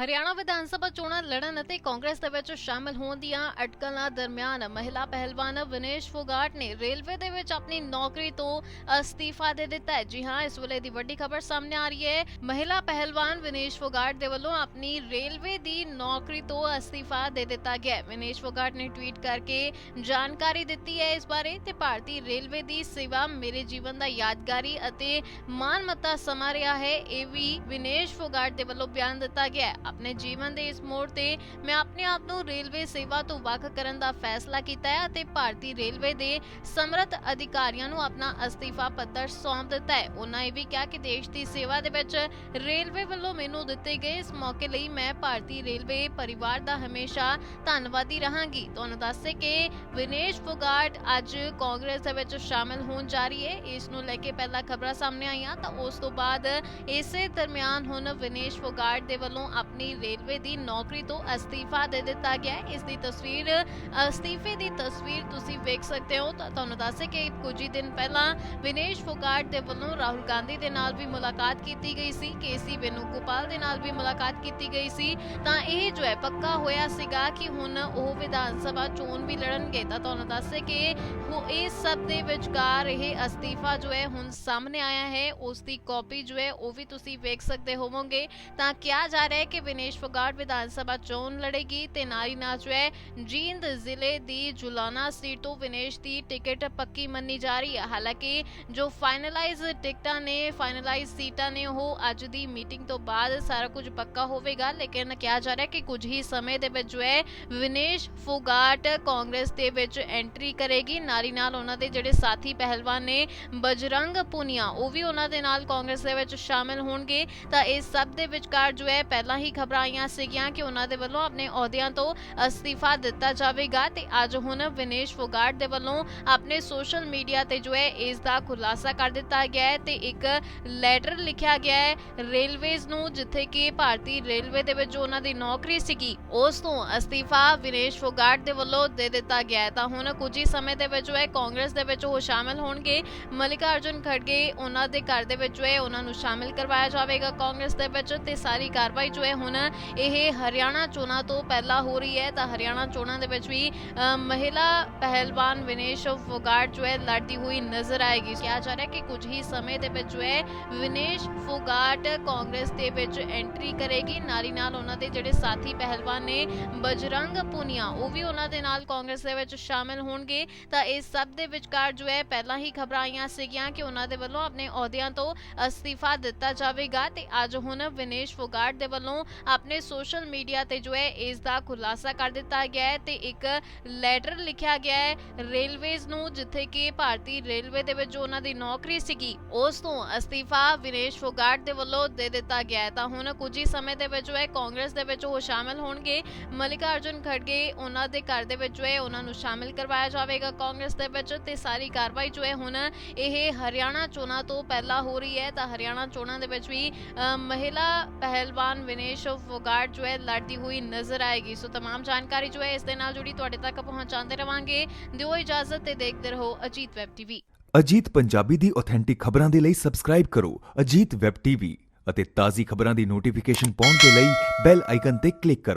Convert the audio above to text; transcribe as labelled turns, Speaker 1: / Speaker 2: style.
Speaker 1: ਹਰਿਆਣਾ ਵਿਧਾਨ ਸਭਾ ਚੋਣਾਂ ਲੜਨ ਅਤੇ ਕਾਂਗਰਸ ਦੇ ਵਿੱਚ ਸ਼ਾਮਲ ਹੋਣ ਦੀਆਂ ਅਟਕਲਾਂ ਦਰਮਿਆਨ ਮਹਿਲਾ ਪਹਿਲਵਾਨ ਵਿਨੇਸ਼ ਫੋਗਾਟ ਨੇ ਰੇਲਵੇ ਦੇ ਵਿੱਚ ਆਪਣੀ ਨੌਕਰੀ ਤੋਂ ਅਸਤੀਫਾ ਦੇ ਦਿੱਤਾ ਹੈ। ਜੀ ਹਾਂ, ਇਸ ਵੇਲੇ ਦੀ ਵੱਡੀ ਖਬਰ ਸਾਹਮਣੇ ਆ ਰਹੀ ਹੈ। ਮਹਿਲਾ ਪਹਿਲਵਾਨ ਵਿਨੇਸ਼ ਫੋਗਾਟ ਦੇ ਵੱਲੋਂ ਆਪਣੀ ਰੇਲਵੇ ਦੀ ਨੌਕਰੀ ਤੋਂ ਅਸਤੀਫਾ ਦੇ ਦਿੱਤਾ ਗਿਆ ਹੈ। ਵਿਨੇਸ਼ ਫੋਗਾਟ ਨੇ ਟਵੀਟ ਕਰਕੇ ਜਾਣਕਾਰੀ ਦਿੱਤੀ ਹੈ ਇਸ ਬਾਰੇ ਤੇ ਭਾਰਤੀ ਰੇਲਵੇ ਦੀ ਸੇਵਾ ਮੇਰੇ ਜੀਵਨ ਦਾ ਯਾਦਗਾਰੀ ਅਤੇ ਮਾਨਮੱਤਾ ਸਮਾਂ ਰਿਹਾ ਹੈ। ਇਹ ਵੀ ਵਿਨੇਸ਼ ਫੋਗਾਟ ਦੇ ਵੱਲੋਂ ਬਿਆਨ ਦਿੱਤਾ ਗਿਆ ਹੈ। ਆਪਣੇ ਜੀਵਨ ਦੇ ਇਸ ਮੋੜ ਤੇ ਮੈਂ ਆਪਣੇ ਆਪ ਨੂੰ ਰੇਲਵੇ ਸੇਵਾ ਤੋਂ ਵੱਖ ਕਰਨ ਦਾ ਫੈਸਲਾ ਕੀਤਾ ਹੈ ਅਤੇ ਭਾਰਤੀ ਰੇਲਵੇ ਦੇ ਸਮਰੱਥ ਅਧਿਕਾਰੀਆਂ ਨੂੰ ਆਪਣਾ ਅਸਤੀਫਾ ਪੱਤਰ ਸੌਂਪ ਦਿੱਤਾ ਹੈ। ਉਹਨਾਂ ਇਹ ਵੀ ਕਿਹਾ ਕਿ ਦੇਸ਼ ਦੀ ਸੇਵਾ ਦੇ ਵਿੱਚ ਰੇਲਵੇ ਵੱਲੋਂ ਮੈਨੂੰ ਦਿੱਤੇ ਗਏ ਇਸ ਮੌਕੇ ਲਈ ਮੈਂ ਭਾਰਤੀ ਰੇਲਵੇ ਪਰਿਵਾਰ ਦਾ ਹਮੇਸ਼ਾ ਧੰਨਵਾਦੀ ਰਹਾਂਗੀ। ਤੁਹਾਨੂੰ ਦੱਸੇ ਕਿ ਵਿਨੇਸ਼ ਫੋਗਾਟ ਅੱਜ ਕਾਂਗਰਸ ਦੇ ਵਿੱਚ ਸ਼ਾਮਲ ਹੋਣ ਜਾ ਰਹੀ ਹੈ। ਇਸ ਨੂੰ ਲੈ ਕੇ ਪਹਿਲਾਂ ਖਬਰਾਂ ਸਾਹਮਣੇ ਆਈਆਂ ਤਾਂ ਉਸ ਤੋਂ ਬਾਅਦ ਇਸੇ ਦਰਮਿਆਨ ਹੁਣ ਵਿਨੇਸ਼ ਫੋਗਾਟ ਦੇ ਵੱਲੋਂ ਆਪਣੀ ਰੇਲਵੇ ਦੀ ਨੌਕਰੀ ਤੋਂ ਅਸਤੀਫਾ ਦੇ ਦਿੱਤਾ ਗਿਆ ਹੈ। ਇਸ ਦੀ ਤਸਵੀਰ, ਅਸਤੀਫੇ ਦੀ ਤਸਵੀਰ ਤੁਸੀਂ ਵੇਖ ਸਕਦੇ ਹੋ। ਤਾਂ ਤੁਹਾਨੂੰ ਦੱਸੇ ਕਿ ਕੁਝ ਹੀ ਦਿਨ ਪਹਿਲਾਂ ਵਿਨੇਸ਼ ਫੋਗਾਟ ਦੇ ਵੱਲੋਂ ਰਾਹੁਲ ਗਾਂਧੀ ਦੇ ਨਾਲ ਵੀ ਮੁਲਾਕਾਤ ਕੀਤੀ ਗਈ ਸੀ। ਕੇਸੀ ਬੇਨੂਗੋਪਾਲ ਦੇ ਨਾਲ ਵੀ ਮੁਲਾਕਾਤ ਕੀਤੀ ਗਈ ਸੀ। ਤਾਂ ਇਹ ਜੋ ਹੈ, ਪੱਕਾ ਹੋਇਆ ਸੀਗਾ ਕਿ ਹੁਣ ਉਹ ਵਿਧਾਨ ਸਭਾ ਚੋਣ ਵੀ ਲੜਨਗੇ। ਤਾਂ ਤੁਹਾਨੂੰ ਦੱਸੇ ਕਿ ਉਹ ਇਸ ਸਭ ਦੇ ਵਿਚਕਾਰ ਇਹ ਅਸਤੀਫਾ ਜੋ ਹੈ, ਹੁਣ ਸਾਹਮਣੇ ਆਇਆ ਹੈ। ਉਸ ਦੀ ਕਾਪੀ ਜੋ ਹੈ, ਉਹ ਵੀ ਤੁਸੀਂ ਵੇਖ ਸਕਦੇ ਹੋਵੋਗੇ। ਤਾਂ ਕਿਹਾ ਜਾ ਰਿਹਾ ਹੈ ਕਿ ਵਿਨੇਸ਼ ਫੋਗਾਟ ਵਿਧਾਨ ਸਭਾ ਚੋਣ ਲੜੇਗੀ ਤੇ ਨਾਰੀ ਨਾਲ ਜੋ ਹੈ ਜੀਂਦ ਜ਼ਿਲ੍ਹੇ ਦੀ ਜੁਲਾਨਾ ਸੀਟ ਤੋਂ ਵਿਨੇਸ਼ ਦੀ ਟਿਕਟ ਪੱਕੀ ਮੰਨੀ ਜਾ ਰਹੀ ਹੈ। ਹਾਲਾਂਕਿ ਜੋ ਫਾਈਨਲਾਈਜ਼ ਟਿਕਟਾਂ ਨੇ ਫਾਈਨਲਾਈਜ਼ ਸੀਟਾਂ ਨੇ, ਉਹ ਅੱਜ ਦੀ ਮੀਟਿੰਗ ਤੋਂ ਬਾਅਦ ਸਾਰਾ ਕੁਝ ਪੱਕਾ ਹੋਵੇਗਾ। ਲੇਕਿਨ ਕਿਹਾ ਜਾ ਰਿਹਾ ਹੈ ਕਿ ਕੁਝ ਹੀ ਸਮੇਂ ਦੇ ਵਿੱਚ ਜੋ ਹੈ ਵਿਨੇਸ਼ ਫੋਗਾਟ ਕਾਂਗਰਸ ਦੇ ਵਿੱਚ ਐਂਟਰੀ ਕਰੇਗੀ। ਨਾਰੀ ਨਾਲ ਉਹਨਾਂ ਦੇ ਜਿਹੜੇ ਸਾਥੀ ਪਹਿਲਵਾਨ ਨੇ, ਬਜਰੰਗ ਪੁਨੀਆ, ਉਹ ਵੀ ਉਹਨਾਂ ਦੇ ਨਾਲ ਕਾਂਗਰਸ ਦੇ ਵਿੱਚ ਸ਼ਾਮਿਲ ਹੋਣਗੇ। ਤਾਂ ਇਸ ਸਭ ਦੇ ਵਿਚਕਾਰ ਜੋ ਹੈ, ਪਹਿਲਾਂ ਹੀ ਖਬਰਾਂ ਆਈਆਂ ਸੀਗੀਆਂ ਕਿ ਉਹਨਾਂ ਦੇ ਵੱਲੋਂ ਆਪਣੇ ਅਹੁਦਿਆਂ ਤੋਂ ਅਸਤੀਫਾ ਦਿੱਤਾ ਜਾਵੇਗਾ ਤੇ ਅੱਜ ਹੁਣ ਵਿਨੇਸ਼ ਫੋਗਾਟ ਦੇ ਵੱਲੋਂ ਆਪਣੇ ਸੋਸ਼ਲ ਮੀਡੀਆ ਤੇ ਜੋ ਹੈ, ਇਸ ਦਾ ਖੁਲਾਸਾ ਕਰ ਦਿੱਤਾ ਗਿਆ ਹੈ ਤੇ ਇੱਕ ਲੈਟਰ ਲਿਖਿਆ ਗਿਆ ਹੈ ਰੇਲਵੇਜ਼ ਨੂੰ, ਜਿੱਥੇ ਕਿ ਭਾਰਤੀ ਰੇਲਵੇ ਦੇ ਵਿੱਚ ਜੋ ਉਹਨਾਂ ਦੀ ਨੌਕਰੀ ਸੀਗੀ, ਉਸ ਤੋਂ ਅਸਤੀਫਾ ਵਿਨੇਸ਼ ਫੋਗਾਟ ਦੇ ਵੱਲੋਂ ਦੇ ਦਿੱਤਾ ਗਿਆ ਹੈ। ਤਾਂ ਹੁਣ ਕੁਝ ਹੀ ਸਮੇਂ ਦੇ ਵਿੱਚ ਜੋ ਹੈ, ਕਾਂਗਰਸ ਦੇ ਵਿੱਚ ਉਹ ਸ਼ਾਮਿਲ ਹੋਣਗੇ। ਮਲਿਕਾ ਅਰਜੁਨ ਖੜਗੇ ਉਹਨਾਂ ਦੇ ਘਰ ਦੇ ਵਿੱਚ ਜੋ ਹੈ, ਉਹਨਾਂ ਨੂੰ ਸ਼ਾਮਿਲ ਕਰਵਾਇਆ ਜਾਵੇਗਾ ਕਾਂਗਰਸ ਦੇ ਵਿੱਚ ਤੇ ਸਾਰੀ ਕਾਰਵਾਈ ਜੋ ਹੈ ਹੁਣ ਇਹ ਹਰਿਆਣਾ ਚੋਣਾਂ ਤੋਂ ਪਹਿਲਾਂ ਹੋ ਰਹੀ ਹੈ ਤਾਂ ਹਰਿਆਣਾ ਚੋਣਾਂ ਦੇ ਵਿੱਚ ਵੀ ਅ, ਮਹਿਲਾ ਪਹਿਲਵਾਨ ਵਿਨੇਸ਼ ਫੋਗਾਟ ਜੋ ਹੈ ਲੜਦੀ ਹੋਈ ਨਜ਼ਰ ਆਏਗੀ। ਕਿਹਾ ਜਾ ਰਿਹਾ ਕਿ ਕੁਝ ਹੀ ਸਮੇਂ ਦੇ ਵਿੱਚ ਜੋ ਹੈ ਵਿਨੇਸ਼ ਫੋਗਾਟ ਕਾਂਗਰਸ ਦੇ ਵਿੱਚ ਐਂਟਰੀ ਕਰੇਗੀ। ਨਾਰੀ ਨਾਲ ਉਹਨਾਂ ਦੇ ਜਿਹੜੇ ਸਾਥੀ ਪਹਿਲਵਾਨ ਨੇ ਬਜਰੰਗ ਪੁਨੀਆ ਉਹ ਵੀ ਉਹਨਾਂ ਦੇ ਨਾਲ ਕਾਂਗਰਸ ਦੇ ਵਿੱਚ ਸ਼ਾਮਿਲ ਹੋਣਗੇ। ਤਾਂ ਇਸ ਸਭ ਦੇ ਵਿਚਕਾਰ ਜੋ ਹੈ ਪਹਿਲਾਂ ਹੀ ਖਬਰਾਂ ਆਈਆਂ ਸੀਗੀਆਂ ਕਿ ਉਹਨਾਂ ਦੇ ਵੱਲੋਂ ਆਪਣੇ ਅਹੁਦਿਆਂ ਤੋਂ ਅਸਤੀਫਾ ਦਿੱਤਾ ਜਾਵੇਗਾ। ਤੇ ਅੱਜ ਹੁਣ ਵਿਨੇਸ਼ ਫੋਗਾਟ ਦੇ ਵੱਲੋਂ ਆਪਣੇ ਸੋਸ਼ਲ ਮੀਡੀਆ ਤੇ ਜੋ ਹੈ ਇਸ ਦਾ ਖੁਲਾਸਾ ਕਰ ਦਿੱਤਾ ਗਿਆ ਹੈ ਤੇ ਇੱਕ ਲੈਟਰ ਲਿਖਿਆ ਗਿਆ ਹੈ ਰੇਲਵੇਜ਼ ਨੂੰ ਜਿੱਥੇ ਕਿ ਭਾਰਤੀ ਰੇਲਵੇ ਦੇ ਵਿੱਚ ਜੋ ਉਹਨਾਂ ਦੀ ਨੌਕਰੀ ਸੀਗੀ ਉਸ ਤੋਂ ਅਸਤੀਫਾ ਵਿਨੇਸ਼ ਫੋਗਾਟ ਦੇ ਵੱਲੋਂ ਦੇ ਦਿੱਤਾ ਗਿਆ ਹੈ। ਤਾਂ ਹੁਣ ਕੁਝ ਹੀ ਸਮੇਂ ਦੇ ਵਿੱਚ ਜੋ ਹੈ ਕਾਂਗਰਸ ਦੇ ਵਿੱਚ ਉਹ ਸ਼ਾਮਿਲ ਹੋਣਗੇ। ਮਲਿਕਾ ਅਰਜੁਨ ਖੜਗੇ ਉਹਨਾਂ ਦੇ ਘਰ ਦੇ ਵਿੱਚ ਜੋ ਹੈ ਉਹਨਾਂ ਨੂੰ ਸ਼ਾਮਿਲ ਕਰਵਾਇਆ ਜਾਵੇਗਾ ਕਾਂਗਰਸ ਦੇ ਵਿੱਚ ਤੇ ਸਾਰੀ ਕਾਰਵਾਈ ਜੋ ਹੈ ਹੁਣ ਇਹ ਹਰਿਆਣਾ ਚੋਣਾਂ ਤੋਂ ਪਹਿਲਾਂ ਹੋ ਰਹੀ ਹੈ। ਤਾਂ ਹਰਿਆਣਾ ਚੋਣਾਂ ਦੇ ਵਿੱਚ ਵੀ ਅ, ਮਹਿਲਾ ਪਹਿਲਵਾਨ ਵਿਨੇਸ਼ ਫੋਗਾਟ ਜੋ ਹੈ ਲੜਦੀ ਹੋਈ ਨਜ਼ਰ ਆਏਗੀ ਸੋ तमाम ਜਾਣਕਾਰੀ ਜੋ ਹੈ ਇਸ ਦੇ ਨਾਲ ਜੁੜੀ ਤੁਹਾਡੇ ਤੱਕ ਪਹੁੰਚਾਉਂਦੇ ਰਵਾਂਗੇ ਦਿਓ ਇਜਾਜ਼ਤ ਤੇ ਦੇਖਦੇ ਰਹੋ ਅਜੀਤ ਵੈਬ ਟੀਵੀ
Speaker 2: ਅਜੀਤ ਪੰਜਾਬੀ ਦੀ ਆਥੈਂਟਿਕ ਖਬਰਾਂ ਦੇ ਲਈ ਸਬਸਕ੍ਰਾਈਬ ਕਰੋ ਅਜੀਤ ਵੈਬ ਟੀਵੀ ਅਤੇ ਤਾਜ਼ੀ ਖਬਰਾਂ ਦੀ ਨੋਟੀਫਿਕੇਸ਼ਨ ਪਾਉਣ ਦੇ ਲਈ ਬੈਲ ਆਈਕਨ ਤੇ ਕਲਿੱਕ ਕਰੋ